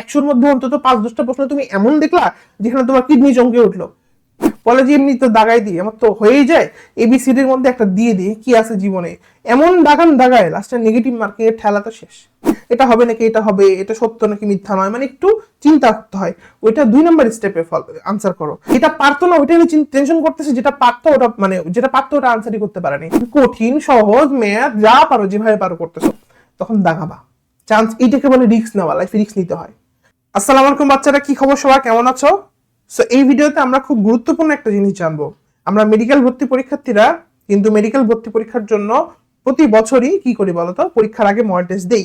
একশোর মধ্যে অন্তত পাঁচ দশটা প্রশ্ন তুমি এমন দেখলা যেখানে তোমার কিডনি চমকে উঠল। বলে যে এমনি তো দাগাই দিই আমার তো হয়েই যায়। এবিসিডির মধ্যে একটা দিয়ে দিই কি আছে জীবনে? এমন দাগান দাগায় লাস্টে নেগেটিভ মার্কিং এর ঠেলা তো শেষ। এটা হবে নাকি এটা হবে, এটা সত্য নাকি মিথ্যা নয় মানে একটু চিন্তা করতে হয়। ওইটা দুই নম্বর স্টেপে আনসার করো। এটা পারতো না, ওইটা আমি টেনশন করতেছে, যেটা পারতো ওটা মানে যেটা পারতো ওটা আনসারই করতে পারেনি। কঠিন, সহজ ম্যাথ যা পারো, যেভাবে পারো করতেছো, তখন দাগাবা। চান্স এইটাকে বলে রিস্ক নেওয়া লাইফে রিস্ক নিতে হয়। আসসালামু আলাইকুম বাচ্চারা, কি খবর সবাই কেমন আছো? সো এই ভিডিওতে আমরা খুব গুরুত্বপূর্ণ একটা জিনিস জানব। আমরা মেডিকেল ভর্তি পরীক্ষার্থীরা কিন্তু মেডিকেল ভর্তি পরীক্ষার জন্য প্রতি বছরই কি করি বলতো? পরীক্ষার আগে মডেল টেস্ট দেই।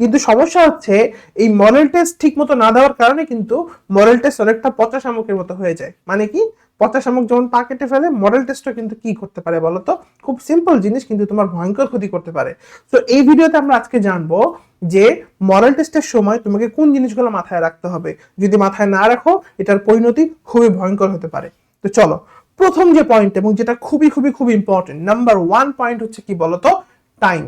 কিন্তু সমস্যা হচ্ছে, এই মডেল টেস্ট ঠিক মতো না দেওয়ার কারণে কিন্তু মডেল টেস্ট অনেকটা পচা শামুকের মতো হয়ে যায়। মানে কি? পচা শামুক যেমন পা কেটে ফেলে মডেল টেস্টও কিন্তু কি করতে পারে বলতো খুব সিম্পল জিনিস কিন্তু তোমার ভয়ঙ্কর ক্ষতি করতে পারে। তো এই ভিডিওতে আমরা আজকে জানব যে মডেল টেস্টের সময় তোমাকে কোন জিনিসগুলো মাথায় রাখতে হবে। যদি মাথায় না রাখো, এটার পরিণতি খুবই ভয়ঙ্কর হতে পারে। তো চলো, প্রথম যে পয়েন্ট এবং যেটা খুবই খুবই, খুব ইম্পর্টেন্ট নাম্বার ওয়ান পয়েন্ট হচ্ছে কি বলতো টাইম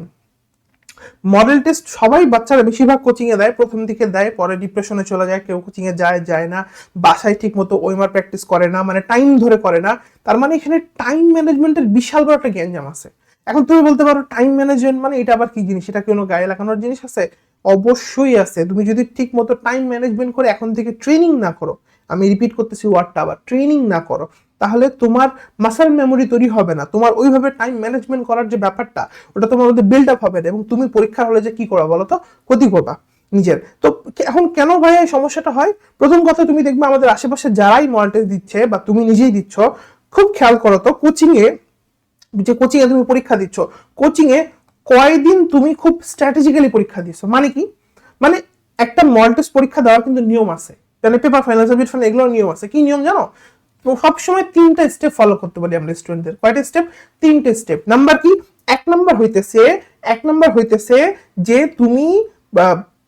মডেল টেস্ট সবাই বাচ্চারা বেশিরভাগ কোচিং এ দেয়, প্রথম দিকে দেয়, পরে ডিপ্রেশনে চলে যায়, কেউ কোচিং এ যায় যায় না, বাসায় ঠিক মতো ওইমার প্র্যাকটিস করে না মানে টাইম ধরে করে না, তার মানে এখানে টাইম ম্যানেজমেন্টের বিশাল বড় একটা গ্যাঞ্জাম আছে। এখন তুমি বলতে পারো টাইম ম্যানেজমেন্ট মানে এটা আবার কি জিনিস? এটা কোনো গায়ে লাগানোর জিনিস আছে? অবশ্যই আছে। তুমি যদি ঠিক মতো টাইম ম্যানেজমেন্ট করে এখন থেকে ট্রেনিং না করো, আমি রিপিট করতেছি ওয়ার্ডটা আবার ট্রেনিং না করো তাহলে তোমার মাসাল মেমোরি তৈরি হবে না। তোমার ওইভাবে টাইম ম্যানেজমেন্ট করার যে ব্যাপারটা, ওটা তোমার মধ্যে বিল্ড আপ হবে না এবং তুমি পরীক্ষার হলে যে কি করবা বলো তো? ক্ষতি করবা নিজের। তো এখন কেন ভাই এই সমস্যাটা হয়? প্রথম কথা তুমি দেখবে আমাদের আশেপাশে যারাই মডেল দিচ্ছে বা তুমি নিজেই দিচ্ছ, খুব খেয়াল করো তো কোচিং এ যে কোচিং এ তুমি পরীক্ষা দিচ্ছ কোচিং এ কয়দিন তুমি খুব স্ট্র্যাটেজিক্যালি পরীক্ষা দিচ্ছ মানে কি? মানে একটা মডেল টেস্ট পরীক্ষা দেওয়ার কিন্তু নিয়ম আছে। মানে পেপার ফাইনাল সাবজেক্ট ফাইনাল এগুলোর নিয়ম আছে। কি নিয়ম জানো? সবসময় তিনটা স্টেপ ফলো করতে পারি আমরা স্টুডেন্টদের কয়টা স্টেপ তিনটে স্টেপ নাম্বার কি? এক নাম্বার হইতেছে, এক নাম্বার হইতেছে যে তুমি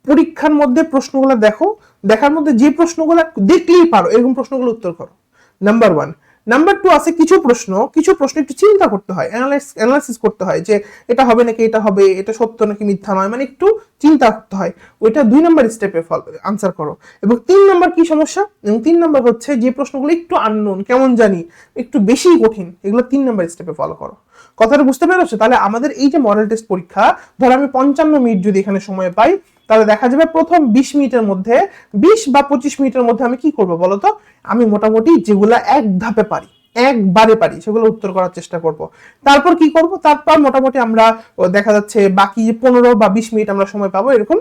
পরীক্ষার মধ্যে প্রশ্নগুলো দেখো, দেখার মধ্যে যে প্রশ্নগুলো দেখলেই পারো, এরকম প্রশ্নগুলো উত্তর করো। নাম্বার ওয়ান নাম্বার টু আছে কিছু প্রশ্ন কিছু প্রশ্ন একটু চিন্তা করতে হয় অ্যানালাইসিস করতে হয় যে এটা হবে নাকি এটা হবে, এটা সত্য নাকি মিথ্যা নয় মানে একটু চিন্তা করতে হয়। ওইটা দুই নাম্বার স্টেপে ফল আনসার করো। এবং তিন নাম্বার কি সমস্যা? এবং তিন নাম্বার হচ্ছে যে প্রশ্নগুলো একটু আননোন কেমন জানি, একটু বেশি কঠিন, এগুলো তিন নাম্বার স্টেপে ফলো করো। কথাটা বুঝতে পেরেছ? তাহলে আমাদের এই যে মডেল টেস্ট পরীক্ষা, ধরো আমি পঞ্চান্ন মিনিট যদি এখানে সময় পাই তাহলে দেখা যাবে প্রথম বিশ মিনিটের মধ্যে, বিশ বা পঁচিশ মিনিটের মধ্যে আমি কি করব বলতো? আমি মোটামুটি যেগুলা এক ধাপে পারি। একবারে পারি সেগুলো উত্তর করার চেষ্টা করব। তারপর কি করব? তারপর মোটামুটি আমরা দেখা যাচ্ছে বাকি পনেরো বা বিশ মিনিট আমরা সময় পাবো এরকম।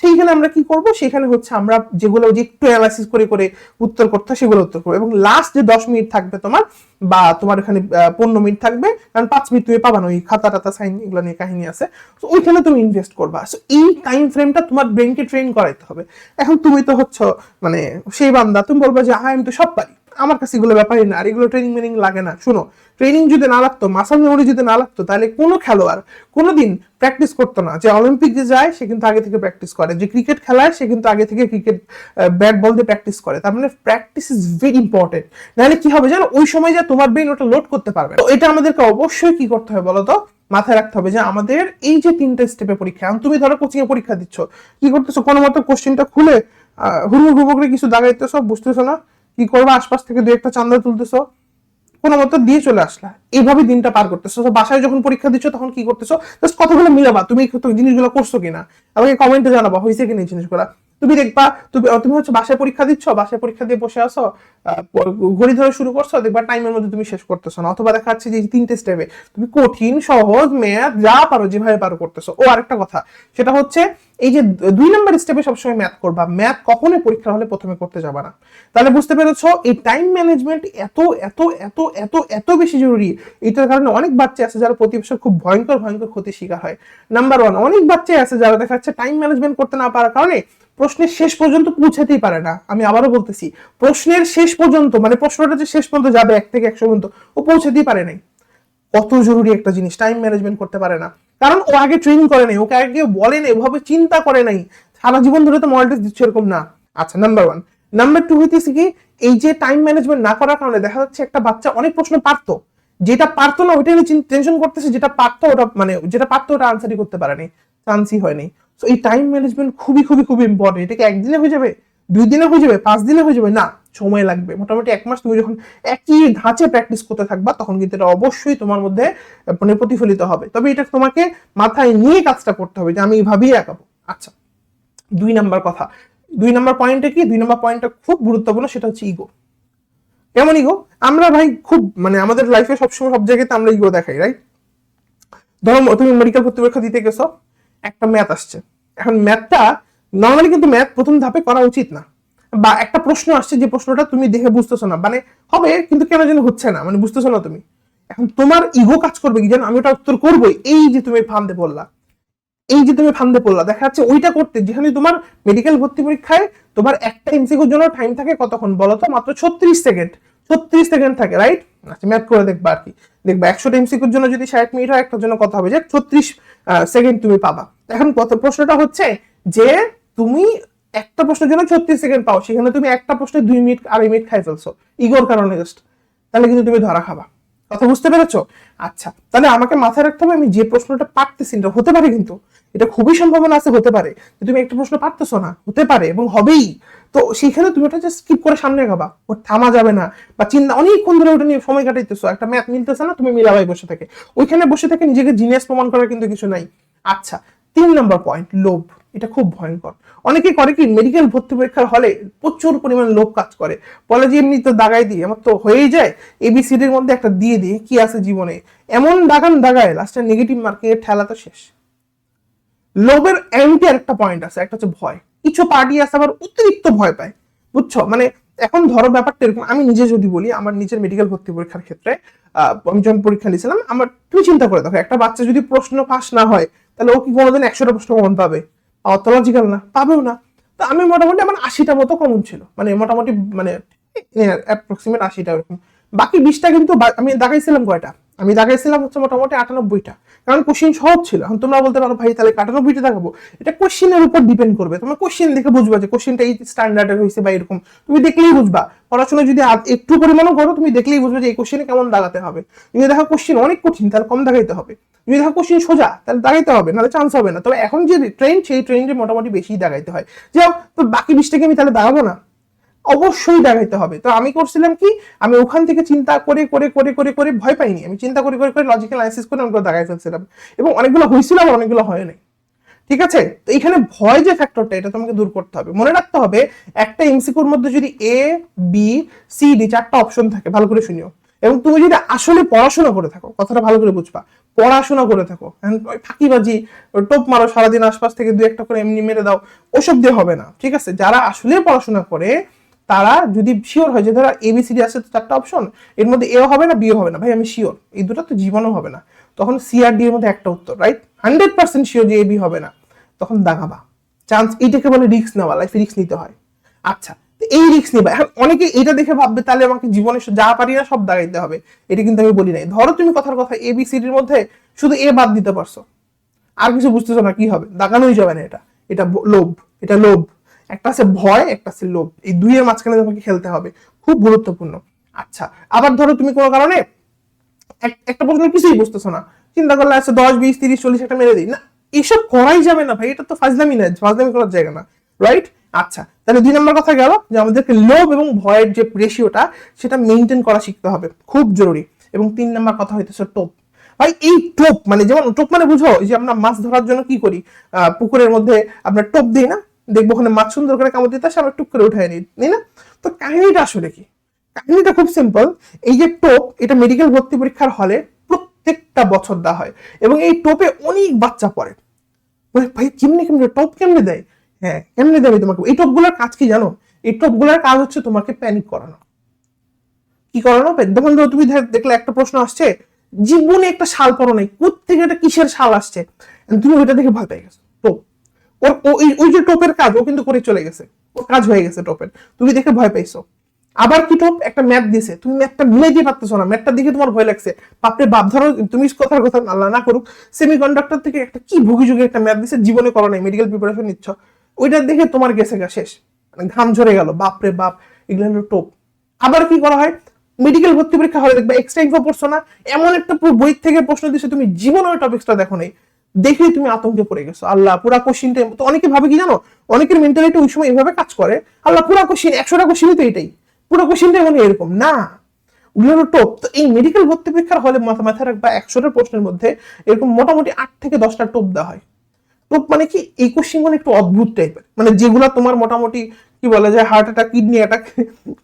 সেইখানে আমরা কি করব? সেখানে হচ্ছে আমরা যেগুলো যে একটু অ্যানালাইসিস করে করে উত্তর করতে সেগুলো উত্তর করব। এবং লাস্ট যে দশ মিনিট থাকবে তোমার বা তোমার এখানে পনেরো মিনিট থাকবে কারণ পাঁচ মিনিট তুমি পাবা না ওই খাতা টাতা সাইন এগুলো নিয়ে কাহিনী আছে। তো ওইখানে তুমি ইনভেস্ট করবা। So, এই টাইম ফ্রেমটা তোমার ব্রেনকে ট্রেন করাইতে হবে। এখন তুমি তো হচ্ছ মানে সেই বান্দা তুমি বলবা যে আমি তো সব পারি। আমার কাছে এগুলো ব্যাপারই না, আর এগুলো ট্রেনিং মেনিং লাগে না। শুনো ট্রেনিং যদি না লাগতো মাসাল মেমোরি যদি না লাগতো, তাহলে কোনো খেলোয়াড় কোনোদিন প্র্যাকটিস করতো না। যে অলিম্পিক যে যায়, সে কিন্তু আগে থেকে প্র্যাকটিস করে। যে ক্রিকেট খেলায়, সে কিন্তু আগে থেকে ক্রিকেট ব্যাট বল দিয়ে প্র্যাকটিস করে। তার মানে প্র্যাকটিস ইজ ভেরি ইম্পর্টেন্ট নাহলে কি হবে জানো, ওই সময় যে তোমার ব্রেন ওটা লোড করতে পারবে তো এটা আমাদেরকে অবশ্যই কি করতে হবে বলো তো মাথায় রাখতে হবে যে আমাদের এই যে তিনটে স্টেপে পরীক্ষা তুমি ধরো কোচিং এ পরীক্ষা দিচ্ছ। কি করতেছো? কোনো মতো কোশ্চেনটা খুলে হুড়মুড় হুড়মুড় করে কিছু দাগাইতেছো, বুঝতেছো না? কি করব? আশপাশ থেকে দু একটা চান্দা তুলতেছো। কোনো মতো দিয়ে চলে আসলা। এইভাবে দিনটা পার করতেছো। তো বাসায় যখন পরীক্ষা দিচ্ছ, তখন কি করতেছো? জাস্ট কথাগুলো মিলাবা। তুমি জিনিসগুলো করছ কিনা? আমাকে কমেন্টে জানাবা হয়েছে কিনা এই জিনিসগুলো। তুমি দেখবা, তুমি তুমি হচ্ছে বাসায় পরীক্ষা দিচ্ছ, বাসায় পরীক্ষা দিয়ে বসে আসো ঘড়ি ধরে শুরু করছ, দেখবা টাইমের মধ্যে তুমি শেষ করতেছো না। অথবা দেখা যাচ্ছে যে তিনটে স্টেপে তুমি কঠিন, সহজ ম্যাথ যা পারো, যেভাবে পারো করতেছো। ও আরেকটা কথা, সেটা হচ্ছে এই যে দুই নম্বর স্টেপে সবসময় ম্যাথ করবা। ম্যাথ কখনোই পরীক্ষা হলে প্রথমে করতে যাবা না। তাহলে বুঝতে পেরেছ, এই টাইম ম্যানেজমেন্ট এত এত এত এত এত বেশি জরুরি। এটার কারণে অনেক বাচ্চা আছে যারা প্রতি বছর খুব ভয়ঙ্কর ভয়ঙ্কর ক্ষতির শিকার হয়। নাম্বার ওয়ান অনেক বাচ্চা আছে যারা দেখা যাচ্ছে টাইম ম্যানেজমেন্ট করতে না পারার কারণে প্রশ্নের শেষ পর্যন্ত পৌঁছাতেই পারে না। আমি আবারও বলতেছি, প্রশ্নের শেষ পর্যন্ত মানে প্রশ্নটা যে শেষ পর্যন্ত যাবে এক থেকে একশো পর্যন্ত, ও পৌঁছাতেই পারে নাই। কত জরুরি একটা জিনিস টাইম ম্যানেজমেন্ট করতে পারে না। কারণ ও আগে ট্রেনিং করে নাই, ওকে আগে বলে নাই, ওভাবে চিন্তা করে নাই। সারা জীবন ধরে তো মডেল দিচ্ছে এরকম না। আচ্ছা নাম্বার ওয়ান নাম্বার টু হইতেছে কি, এই যে টাইম ম্যানেজমেন্ট না করার কারণে দেখা যাচ্ছে একটা বাচ্চা অনেক প্রশ্ন পারতো। যেটা পারতো না, ওইটা নিয়ে টেনশন করতেছে, যেটা পারতো ওটা মানে যেটা পারতো ওটা আনসারই করতে পারেনি। চান্সই হয়নি। তো এই টাইম ম্যানেজমেন্ট খুবই খুবই খুবই ইম্পর্টেন্ট এটাকে একদিনে হয়ে যাবে দুই দিনে হয়ে যাবে পাঁচ দিনে হয়ে যাবে? না, সময় লাগবে। মোটামুটি এক মাস তুমি যখন একই ধাঁচে প্র্যাকটিস করতে থাকবা, তখন কিন্তু এটা অবশ্যই তোমার মধ্যে মানে প্রতিফলিত হবে। তবে এটা তোমাকে মাথায় নিয়ে কাজটা করতে হবে যে, আমি এইভাবেই আঁকাবো আচ্ছা দুই নাম্বার কথা। দুই নাম্বার পয়েন্টে কি? দুই নাম্বার পয়েন্টটা খুব গুরুত্বপূর্ণ, সেটা হচ্ছে ইগো কেমন ইগো আমরা ভাই খুব মানে আমাদের লাইফে সবসময় সব জায়গাতে আমরা ইগো দেখাই রাইট ধরো, তুমি মেডিকেল ভর্তি পরীক্ষা দিতে গেছো একটা ম্যাথ আসছে। এখন ম্যাথটা নর্মালি কিন্তু ম্যাথ প্রথম ধাপে করা উচিত না। বা একটা প্রশ্ন আসছে যে প্রশ্নটা তুমি দেখে বুঝতেছো না। মানে হবে, কিন্তু কেন যেন হচ্ছে না? মানে বুঝতেছো না তুমি। এখন তোমার ইগো কাজ করবে কি জানো? আমি ওটা উত্তর করবোই। এই যে তুমি ফান্দে পড়লা। এই যে তুমি ফান্দে পড়লা। দেখা যাচ্ছে ওইটা করতে, যেখানে তোমার মেডিকেল ভর্তি পরীক্ষায় তোমার একটা এমসিকিউর জন্য টাইম থাকে কতক্ষণ? বলো তো, মাত্র ছত্রিশ সেকেন্ড ছত্রিশ সেকেন্ড থাকে রাইট আচ্ছা ম্যাথ করে দেখবা আর কি। দেখবা, একশোটা এমসিকিউর জন্য যদি ষাট মিনিট হয়, একটার জন্য কথা হবে? যে ছত্রিশ সেকেন্ড তুমি পাবা। এখন কত প্রশ্নটা হচ্ছে যে তুমি একটা প্রশ্নের জন্য ছত্রিশ সেকেন্ড পাও, সেখানে তুমি একটা প্রশ্নে দুই মিনিট, আড়াই মিনিট খাই ফেলছো, ইগোর কারণে জাস্ট তাহলে কিন্তু তুমি ধরা খাবা। কথা বুঝতে পেরেছ? আচ্ছা তাহলে আমাকে মাথায় রাখতে হবে আমি যে প্রশ্নটা পারতেছি না, হতে পারে কিন্তু, এটা খুবই সম্ভাবনা আছে, হতে পারে, যে তুমি একটা প্রশ্ন পারতেছো না, হতে পারে এবং হবেই। তো সেখানে তুমি ওটা জাস্ট স্কিপ করে সামনে গাবা ওর থামা যাবে না, বা চিন্তা, অনেকক্ষণ ধরে ওটা নিয়ে সময় কাটাইতেছো, একটা ম্যাথ মিলতেছে না, তুমি মিলাবাই বসে থেকে। ওইখানে বসে থেকে নিজেকে জিনিয়াস প্রমাণ করার কিন্তু কিছু নাই। আচ্ছা তিন নম্বর পয়েন্ট লোভ, এটা খুব ভয়ঙ্কর। অনেকে করে কি মেডিকেল ভর্তি পরীক্ষার হলে প্রচুর পরিমাণ লোভ কাজ করে। বলে যে, এমনি তো দাগাই দিই, আমার তো হয়েই যায়। এবিসিডির মধ্যে একটা দিয়ে দিই, কি আছে জীবনে? এমন দাগান দাগায় লাস্টে নেগেটিভ মার্কিং এর ঠেলা তো শেষ। লোভের অ্যান্টি একটা পয়েন্ট আছে, একটা হচ্ছে ভয়। কিছু পার্টি আছে, আবার অতিরিক্ত ভয় পায়। বুঝছ? মানে এখন ধরো ব্যাপারটা এরকম, আমি নিজে যদি বলি, আমার নিজের মেডিকেল ভর্তি পরীক্ষার ক্ষেত্রে আমি যখন পরীক্ষা নিয়েছিলাম, আমার তুমি চিন্তা করে দেখো, একটা বাচ্চা যদি প্রশ্ন পাস না হয়, তাহলে ও কি কোনোদিন একশোটা প্রশ্ন কমন পাবে? অতলজিক্যাল না পাবেও না। তো আমি মোটামুটি আমার আশিটা মতো কমন ছিল। মানে মোটামুটি মানে অ্যাপ্রক্সিমেট আশিটা ওরকম বাকি বিশটা কিন্তু আমি দেখাইছিলাম কয়টা? আমি দেখাইছিলাম হচ্ছে মোটামুটি আটানব্বইটা। কারণ কোশ্চিন সহজ ছিল। এখন তোমরা বলতে পারো, ভাই, তাহলে আটানব্বইটা দেখাবো। এটা কোশ্চিনের উপর ডিপেন্ড করবে। তোমার কোশ্চিন দেখে বুঝবা যে কোশ্চিনটা এই স্ট্যান্ডার্ডের হয়েছে বা এরকম। তুমি দেখলেই বুঝবা। পড়াশোনা যদি একটু পরিমাণও করো, তুমি দেখলেই বুঝবে যে এই কোশ্চিনে কেমন দাগাতে হবে। যদি দেখো কোশ্চিন অনেক কঠিন, তাহলে কম দাগাইতে হবে। যদি দেখো কোশ্চিন সোজা, তাহলে দাগাইতে হবে, নাহলে চান্স হবে না। তবে এখন যে ট্রেন সেই ট্রেনটা মোটামুটি বেশি দাগাইতে হয়। যাও তো বাকি বিশটাকে আমি তাহলে দাগাবো না। অবশ্যই দেখাইতে হবে। তো আমি করছিলাম কি? আমি ওখান থেকে চিন্তা করে করে করে করে করে ভয় পাইনি। আমি চিন্তা করে করে করে লজিক্যাল অ্যানালিসিস করে অনেকগুলো দেখাই ফেলছিলাম। এবং অনেকগুলো হয়েছিল, আবার অনেকগুলো হয় নাই। ঠিক আছে? তো এখানে ভয় যে ফ্যাক্টরটা এটা তোমাকে দূর করতে হবে। মনে রাখতে হবে, একটা এমসিকিউর মধ্যে যদি এ বি সি ডি চারটা অপশন থাকে, ভালো করে শুনিও। এবং তুমি যদি আসলে পড়াশোনা করে থাকো, কথাটা ভালো করে বুঝবা, পড়াশোনা করে থাকো ফাঁকিবাজি টোপ মারো সারাদিন আশপাশ থেকে দু একটা করে এমনি মেরে দাও, ওসব দিয়ে হবে না। ঠিক আছে? যারা আসলে পড়াশোনা করে তারা যদি শিওর হয় যে ধরো এবিসিডি আছে তো চারটা অপশন এর মধ্যে এও হবে না বিও হবে না। ভাই, আমি শিওর এই দুটো তো জীবনও হবে না। তখন সিআরডি এর মধ্যে একটা উত্তর রাইট হান্ড্রেড পার্সেন্ট শিওর যে এবি হবে না। তখন দাগাবা চান্স এইটাকে বলে রিস্ক নেওয়া লাইফ রিক্স নিতে হয়। আচ্ছা এই রিক্স নিবা। এখন অনেকে এটা দেখে ভাববে, তাহলে আমাকে জীবনে যা পারি না, সব দাগাইতে হবে। এটা কিন্তু আমি বলি নাই। ধরো তুমি কথার কথা এ এবিসিডির মধ্যে শুধু এ বাদ দিতে পারছ। আর কিছু বুঝতেছো না কি হবে। দাগানোই যাবে না এটা। এটা লোভ। এটা লোভ। একটা আছে ভয়, একটা আছে লোভ। এই দুইয়ের মাঝখানে তোমাকে খেলতে হবে। খুব গুরুত্বপূর্ণ। আচ্ছা আবার ধরো তুমি কোনো কারণে একটা প্রশ্ন কিছুই বুঝতেছো না। চিন্তা করলে আছে দশ, বিশ, তিরিশ, চল্লিশ একটা মেরে দিই। না, এসব করাই যাবে না ভাই, এটা তো ফাজলামি না, ফাজলামি করার জায়গা না রাইট আচ্ছা তাহলে দুই নম্বর কথা গেল যে আমাদেরকে লোভ এবং ভয়ের যে রেশিওটা সেটা মেনটেন করা শিখতে হবে। খুব জরুরি। এবং তিন নম্বর কথা হইতেছে টোপ। ভাই, এই টোপ মানে যেমন টোপ মানে বুঝো, যে আমরা মাছ ধরার জন্য কি করি? পুকুরের মধ্যে আমরা টোপ দিই না দেখব ওখানে মাছ সুন্দর করে কামড় দিতে আসে আমরা টুক করে উঠাই নিই, তাই না? তো কাহিনীটা আসলে কি? কাহিনীটা খুব সিম্পল এই যে টোপ, এটা মেডিকেল ভর্তি পরীক্ষার হলে প্রত্যেকটা বছর দেওয়া হয় এবং এই টোপে অনেক বাচ্চা পড়ে। ভাই, কেমনি, কেমনে, টপ কেমনে দেয়? হ্যাঁ কেমনে দেবে তোমাকে? এই টপগুলোর কাজ কি জানো? এই টপগুলোর কাজ হচ্ছে তোমাকে প্যানিক করানো। কি করানো? যখন ধরো তুমি দেখলে একটা প্রশ্ন আসছে, জীবনে একটা শাল পরো নাই কোথেকে একটা কিসের শাল আসছে? তুমি ওইটা দেখে ভয় পেয়ে গেছো। ওর ওই- যে টোপের কাজ, ও কিন্তু করে চলে গেছে। ওর কাজ হয়ে গেছে টোপের। তুমি দেখে ভয় পাইছো। আবার কি টোপ? একটা ম্যাথ দিছে তুমি ম্যাথটা মিলাই দিয়ে পারতেছো না। ম্যাথটা দেখে তোমার ভয় লাগছে। বাপরে বাপ, ধরো তুমি কথার কথা আল্লাহ না করুক সেমি কন্ডাক্টর থেকে একটা কি ভুগি যুগে একটা ম্যাথ দিছে জীবনে করো নাই মেডিকেল প্রিপারেশন নিচ্ছ। ওইটা দেখে তোমার গেছে গা শেষ। মানে ঘাম ঝরে গেল। বাপরে বাপ, এগুলো হলো টোপ। আবার কি করা হয়? মেডিকেল ভর্তি পরীক্ষা হলে দেখবে এক্সট্রা ইনফো পড়ছো না। এমন একটা বই থেকে প্রশ্ন দিচ্ছে তুমি জীবনে ওই টপিক্সটা দেখো নাই। দেখেই তুমি আতঙ্কে পড়ে গেছো। আল্লাহ, পুরা কোশ্চিনটা তো অনেকে ভাবে কি জানো? অনেকের মেন্টালিটি ওই সময় এভাবে কাজ করে, আল্লাহ, পুরা কোশ্চিন একশোটা কোশ্চিনই তো এটাই। পুরো কোশ্চিনটাই মানে এরকম। না তো এই মেডিকেল ভর্তি পরীক্ষার হলে মাথা মাথায় রাখবা, একশোটা প্রশ্নের মধ্যে এরকম মোটামুটি আট থেকে দশটা টোপ দেওয়া হয়। টোপ মানে কি? এই মানে একটু অদ্ভুত টাইপের মানে যেগুলো তোমার মোটামুটি, কি বলা যায় হার্ট অ্যাটাক কিডনি অ্যাটাক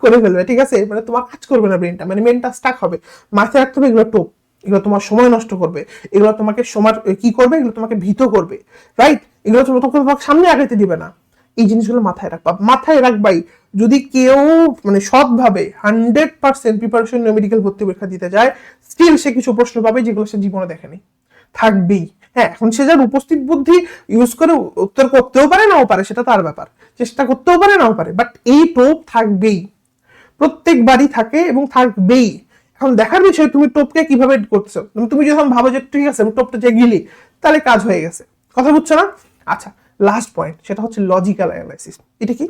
করে ফেলবে, ঠিক আছে? মানে তোমার কাজ করবে না ব্রেনটা মানে মেনটা স্টাক হবে। মাথায় রাখতে হবে এগুলো টোপ। এগুলো তোমার সময় নষ্ট করবে, এগুলো তোমাকে সময় কি করবে? এগুলো তোমাকে ভীত করবে রাইট এগুলো তোমাকে তোমাকে সামনে আগাইতে দিবে না। এই জিনিসগুলো মাথায় রাখবা। মাথায় রাখবাই, যদি কেউ মানে সৎভাবে হান্ড্রেড পার্সেন্ট প্রিপারেশন নিয়ে মেডিকেল ভর্তি পরীক্ষা দিতে যায় স্টিল সে কিছু প্রশ্ন পাবে যেগুলো সে জীবনে দেখেনি। থাকবেই। হ্যাঁ এখন সে যার উপস্থিত বুদ্ধি ইউজ করে উত্তর করতেও পারে, নাও পারে, সেটা তার ব্যাপার। চেষ্টা করতেও পারে, নাও পারে। বাট এই টোপ থাকবেই। প্রত্যেকবারই থাকে এবং থাকবেই। এখন দেখার বিষয়, তুমি টোপকে কীভাবে করতেছো? তুমি- তুমি যখন ভাবো যে ঠিক আছে, আমি টোপটা যে গিলি, তাহলে কাজ হয়ে গেছে। কথা বুঝছ না? আচ্ছা লাস্ট পয়েন্ট সেটা হচ্ছে লজিক্যাল অ্যানালাইসিস এটা কি?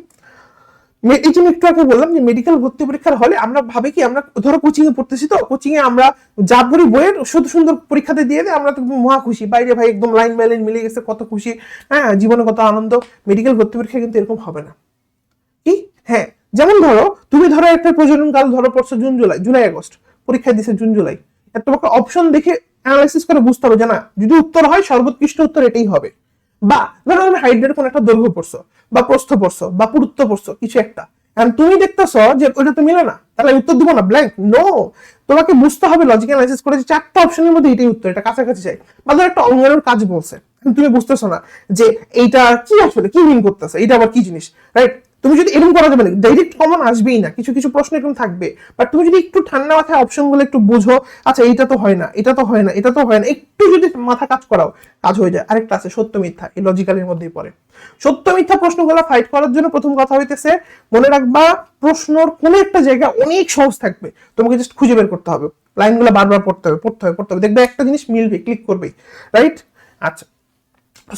এই জন্য একটু আগে বললাম যে মেডিকেল ভর্তি পরীক্ষার হলে আমরা ভাবি কি, আমরা ধরো কোচিং এ পড়তেছি তো কোচিং এ আমরা যা ভরি বইয়ের শুধু সুন্দর পরীক্ষাতে দিয়ে দেয় আমরা তো মহা খুশি। বাইরে ভাই একদম লাইন বাই লাইন মিলে গেছে, কত খুশি। হ্যাঁ জীবনে কত আনন্দ। মেডিকেল ভর্তি পরীক্ষা কিন্তু এরকম হবে না। কি? হ্যাঁ যেমন ধরো, তুমি ধরো একটা প্রজনন কাল ধরো পড়ছো জুন, জুলাই জুলাই, আগস্ট। পরীক্ষা দিছে জুন, জুলাই। আর তোমাকে অপশন দেখে অ্যানালাইসিস করে বুঝতে হবে যে না, যদি উত্তর হয়, সর্বোৎকৃষ্ট উত্তর এটাই হবে। বা, ধরো তুমি হাইড্রের কোন একটা দৈর্ঘ্য পড়ছো, বা প্রস্থ পড়ছো, বা পুরুত্ব পড়ছো, কিছু একটা। আর তুমি দেখতেছো যে ওইটা তো মিলে না, তাহলে উত্তর দিব না ব্ল্যাঙ্ক নো তোমাকে বুঝতে হবে লজিক অ্যানালাইসিস করে যে চারটা অপশনের মধ্যে এটাই উত্তর, এটা কাছাকাছি চাই। বা ধরো একটা অঙ্গনের কাজ বলছে, তুমি বুঝতেছো না যে এইটা কি আসলে, কি মিন করতেছে এটা আবার কি জিনিস রাইট তুমি যদি এরকম করা যাবে না ডাইরেক্ট কমন আসবেই না, কিছু কিছু প্রশ্ন এরকম থাকবে। বাট তুমি যদি একটু ঠান্ডা মাথায় অপশনগুলো একটু বুঝো আচ্ছা এটা তো হয় না, এটা তো হয় না, এটা তো হয় না, একটু যদি মাথা কাজ করাও, কাজ হয়ে যায়। আরেকটা আছে, সত্য মিথ্যা, এই লজিক্যালের মধ্যেই পড়ে। সত্য মিথ্যা প্রশ্নগুলো ফাইট করার জন্য প্রথম কথা হইতেছে, মনে রাখবা, প্রশ্নর কোনো একটা জায়গা অনেক সহজ থাকবে। তোমাকে জাস্ট খুঁজে বের করতে হবে। লাইনগুলো বারবার পড়তে হবে পড়তে হবে পড়তে হবে। দেখবে একটা জিনিস মিলবে ক্লিক করবে রাইট আচ্ছা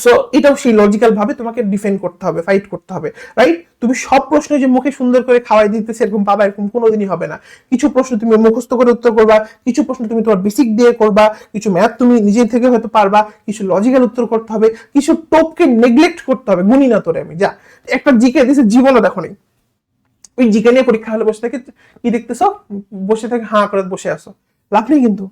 সো এটাও সেই লজিক্যাল ভাবে তোমাকে ডিফেন্ড করতে হবে ফাইট করতে হবে রাইট তুমি সব প্রশ্ন যে মুখে সুন্দর করে খাওয়াই দিতেছে, এরকম পাবা, এরকম কোনোদিনই হবে না। কিছু প্রশ্ন তুমি মুখস্থ করে উত্তর করবা, কিছু প্রশ্ন তুমি তোমার বেসিক দিয়ে করবা, কিছু ম্যাথ তুমি নিজে থেকে হয়তো পারবা, কিছু লজিক্যাল উত্তর করতে হবে, কিছু টোপকে নেগলেক্ট করতে হবে, গুনি না তোরে আমি, যা। একটা জিকে দিছে, জীবনও দেখো নেই ওই জিকে নিয়ে পরীক্ষা হলে বসে থাকে কি দেখতেছো? বসে থাকে হাঁ করে বসে আসো লাভ নেই কিন্তু।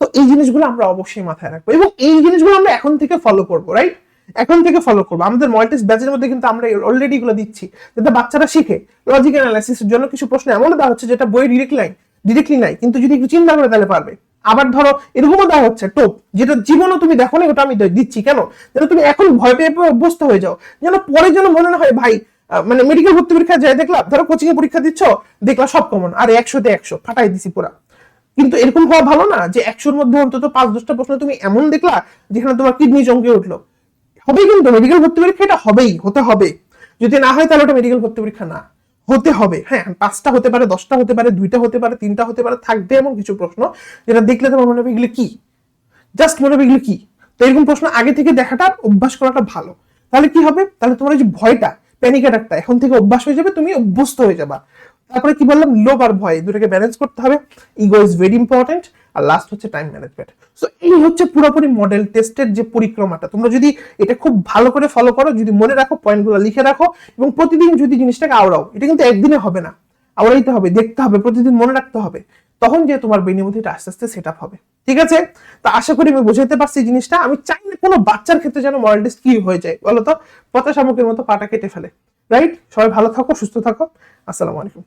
তো এই জিনিসগুলো আমরা অবশ্যই মাথায় রাখব এবং এই জিনিসগুলো আমরা এখন থেকে ফলো করব রাইট এখন থেকে ফলো করব। আমাদের মল্টিস ব্যাচের মধ্যে কিন্তু আমরা অলরেডি এগুলো দিচ্ছি। যাতে বাচ্চারা শিখে। লজিক অ্যানালাইসিসের জন্য কিছু প্রশ্ন এমন দেওয়া হচ্ছে যেটা বই ডিরেক্ট লাইন ডিরেক্টলি নাই। কিন্তু যদি একটু চিন্তা করে তাহলে পারবে। আবার ধরো, এরকমও দেওয়া হচ্ছে টোপ, যেটা জীবনও তুমি দেখো না, ওটা আমি দিচ্ছি। কেন? যেন তুমি এখন ভয় পেয়ে অভ্যস্ত হয়ে যাও। যেন পরে যেন মনে না হয়, ভাই মানে মেডিকেল ভর্তি পরীক্ষা যায় দেখলাম, ধরো কোচিং এ পরীক্ষা দিচ্ছ, দেখলাম সব কমন আর একশোতে একশো, ফাটাই দিছি পুরা। কিন্তু এরকম হওয়া ভালো না যে একশোর মধ্যে অন্তত পাঁচ দশটা প্রশ্ন তুমি এমন দেখলা, যেখানে তোমার কিডনি চমকে উঠল। হবেই কিন্তু মেডিকেল ভর্তি পরীক্ষা এটা হবেই, হতে হবে। যদি না হয় তাহলে ওটা মেডিকেল ভর্তি পরীক্ষা না, হতে হবে। হ্যাঁ পাঁচটা হতে পারে, দশটা হতে পারে, দুইটা হতে পারে, তিনটা হতে পারে, থাকবে এমন কিছু প্রশ্ন যেটা দেখলে তোমার মনে হবে এগুলো কি? জাস্ট মনে হবে এগুলো কি? তো এরকম প্রশ্ন আগে থেকে দেখাটা, অভ্যাস করাটা ভালো। তাহলে কি হবে? তাহলে তোমার যে ভয়টা প্যানিক অ্যাটাকটা এখন থেকে অভ্যাস হয়ে যাবে, তুমি অভ্যস্ত হয়ে যাবা। তারপরে কি বললাম? লোভ আর ভয়, দুটাকে ব্যালেন্স করতে হবে। ইগো ইজ ভেরি ইম্পর্টেন্ট আর লাস্ট হচ্ছে টাইম ম্যানেজমেন্ট সো এই হচ্ছে পুরোপুরি মডেল টেস্টের যে পরিক্রমাটা। তোমরা যদি এটা খুব ভালো করে ফলো করো, যদি মনে রাখো পয়েন্টগুলো লিখে রাখো, এবং প্রতিদিন যদি জিনিসটাকে আওড়াও, এটা কিন্তু একদিনে হবে না। আওড়াইতে হবে, দেখতে হবে, প্রতিদিন মনে রাখতে হবে। তখন যে তোমার এটা আস্তে আস্তে সেট আপ হবে। ঠিক আছে? তো আশা করি আমি বোঝাতে পারছি জিনিসটা। আমি চাই না কোনো বাচ্চার ক্ষেত্রে যেন মডেল টেস্ট কি হয়ে যায়, বলো তো? পচা শামুকের মতো পাটা কেটে ফেলে। রাইট সবাই ভালো থাকো, সুস্থ থাকো। আসসালামু আলাইকুম।